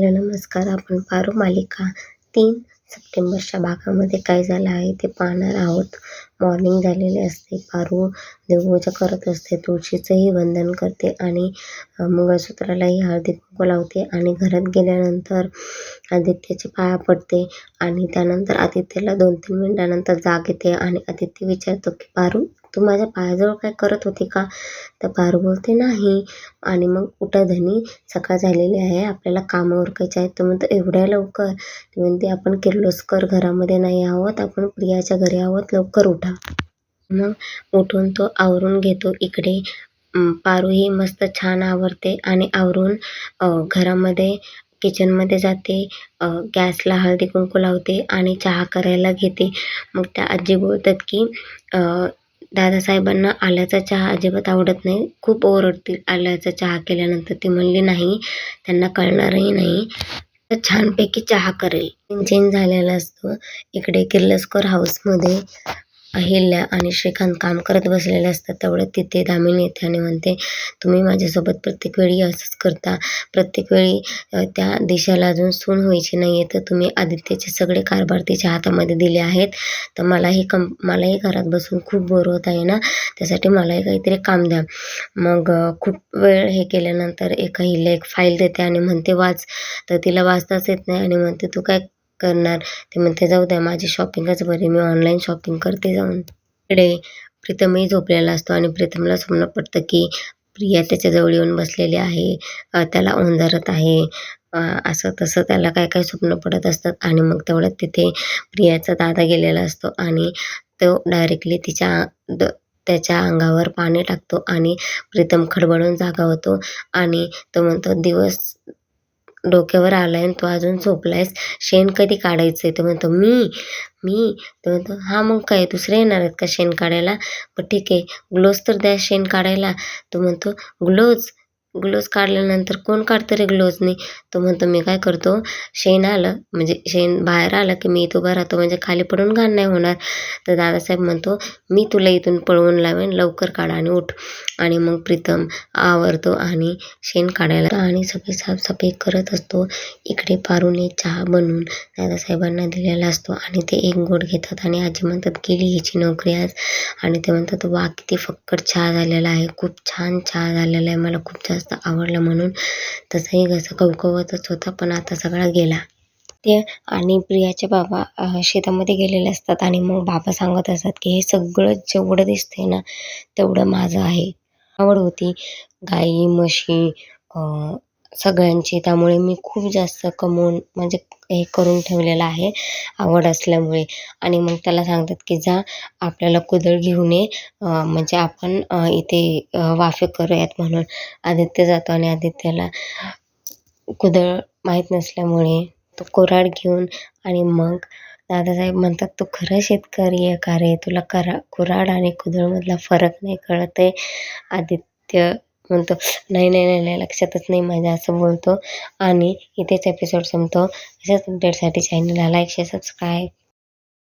Hello नमस्कार. आपण पारू मालिका तीन सप्टेंबरच्या भागामध्ये काय झालं आहे ते पाहणार आहोत. मॉर्निंग झालेली असते. पारू देवपूजा करत असते. तुळशीचंही वंदन करते आणि मंगळसूत्रालाही हळदी कुंकू लावते आणि घरात गेल्यानंतर आदित्यच्या पाया पडते आणि त्यानंतर आदित्यला दोन तीन मिनिटानंतर जाग येते आणि आदित्य विचारतो की पारू तू माझ्या पायाजवळ काय करत होती का? तर पारू बोलते नाही. आणि मग उठा धनी सकाळ झालेली आहे आपल्याला कामं उरकायचे आहेत तर म्हणतो एवढ्या लवकर? ती म्हणते आपण किर्लोस्कर घरामध्ये नाही आहोत. आपण प्रियाच्या घरी आहोत. लवकर उठा. मग उठून तो आवरून घेतो इकडे. पारूही पारू ही मस्त छान आवरते आणि आवरून घरामध्ये किचनमध्ये जाते. गॅसला हळदी कुंकू लावते आणि चहा करायला घेते. मग त्या आजी बोलतात की दादासाहेबांना आल्याचा चहा अजिबात आवडत नाही. खूप ओरडतील आल्याचा चहा केल्यानंतर. ती म्हणली नाही त्यांना कळणारही नाही. तर छानपैकी चहा करेल. चेंज झालेला असतो. इकडे किर्लोस्कर हाऊसमध्ये अहिल्या आणि श्रीकांत काम करत बसलेले असतात. तेवढ्यात तिथे दामिनी येते आणि म्हणते तुम्ही माझ्यासोबत प्रत्येक वेळी असंच करता. प्रत्येक वेळी त्या दिशाला अजून सून व्हायची नाही आहे तर तुम्ही आदित्यचे सगळे कारभार तिच्या हातामध्ये दिले आहेत. तर मलाही कम मलाही घरात बसून खूप बोर होत आहे ना? त्यासाठी मलाही काहीतरी काम द्या. मग खूप वेळ हे केल्यानंतर एक अहिल्या एक फाईल देते आणि म्हणते वाच. तर तिला वाचताच येत नाही आणि म्हणते तू काय करणार. ते म्हणते जाऊ द्या माझी शॉपिंगच बरी मी ऑनलाईन शॉपिंग करते जाऊन. इकडे प्रीतमही झोपलेला असतो आणि प्रीतमला स्वप्न पडतं की प्रिया त्याच्याजवळ येऊन बसलेली आहे. त्याला ओंजारत आहे. असं तसं त्याला काय काय स्वप्न पडत असतात आणि मग तेवढ्यात तिथे प्रियाचा दादा गेलेला असतो आणि तो डायरेक्टली तिच्या द त्याच्या अंगावर पाणी टाकतो आणि प्रीतम खडबडून जागा होतो आणि तो म्हणतो दिवस डोक्यावर आलाय आणि तू अजून झोपलायस शेण कधी काढायचं आहे तो म्हणतो मी मी. तो म्हणतो हां मग काय दुसरे येणार आहेत का शेण काढायला? पण ठीक आहे. ग्लोव्ज तर द्या शेण काढायला. तो म्हणतो ग्लोव्ज ग्लोज काढल्यानंतर कोण काढतं रे ग्लोव्जनी तो म्हणतो मी काय करतो शेण आलं म्हणजे शेण बाहेर आलं की मी इथं उभा राहतो म्हणजे खाली पडून घाण नाही होणार. तर दादासाहेब म्हणतो मी तुला इथून पळवून लावेन लवकर काढा आणि उठ. आणि मग प्रीतम आवरतो आणि शेण काढायला आणि सगळी साफसफाई करत असतो. इकडे पारूने चहा बनवून दादासाहेबांना दिलेला असतो आणि ते एक गोड घेतात आणि आजी म्हणतात गेली हिची नोकरी आज. आणि ते म्हणतात वा किती फक्कड चहा झालेला आहे खूप छान चहा झालेला आहे मला खूप जास्त आवडलं म्हणून तसंही कसं कवकवतच होता पण आता सगळा गेला. ते आणि प्रियाचे बाबा शेतामध्ये गेलेले असतात आणि मग बाबा सांगत असतात की हे सगळं जेवढं दिसतंय ना तेवढं माझं आहे. आवड होती. गाई म्हशी सगळ्यांची. त्यामुळे मी खूप जास्त कमवून म्हणजे हे करून ठेवलेलं आहे आवड असल्यामुळे. आणि मग त्याला सांगतात की जा आपल्याला कुदळ घेऊन ये. म्हणजे आपण इथे वाफे करूयात म्हणून. आदित्य जातो आणि आदित्यला कुदळ माहीत नसल्यामुळे तो कोराड घेऊन आणि मग दादासाहेब म्हणतात तू खरं शेतकरी आहे का रे? तुला करा कुऱ्हाड आणि कुदळमधला फरक नाही कळत आहे आदित्य म्हणतो नाही नाही नाही नाही लक्षातच नाही माझ्या असं बोलतो. आणि इथेच एपिसोड संपतो. अशाच अपडेटसाठी चॅनलला लाईक शेअर सबस्क्राईब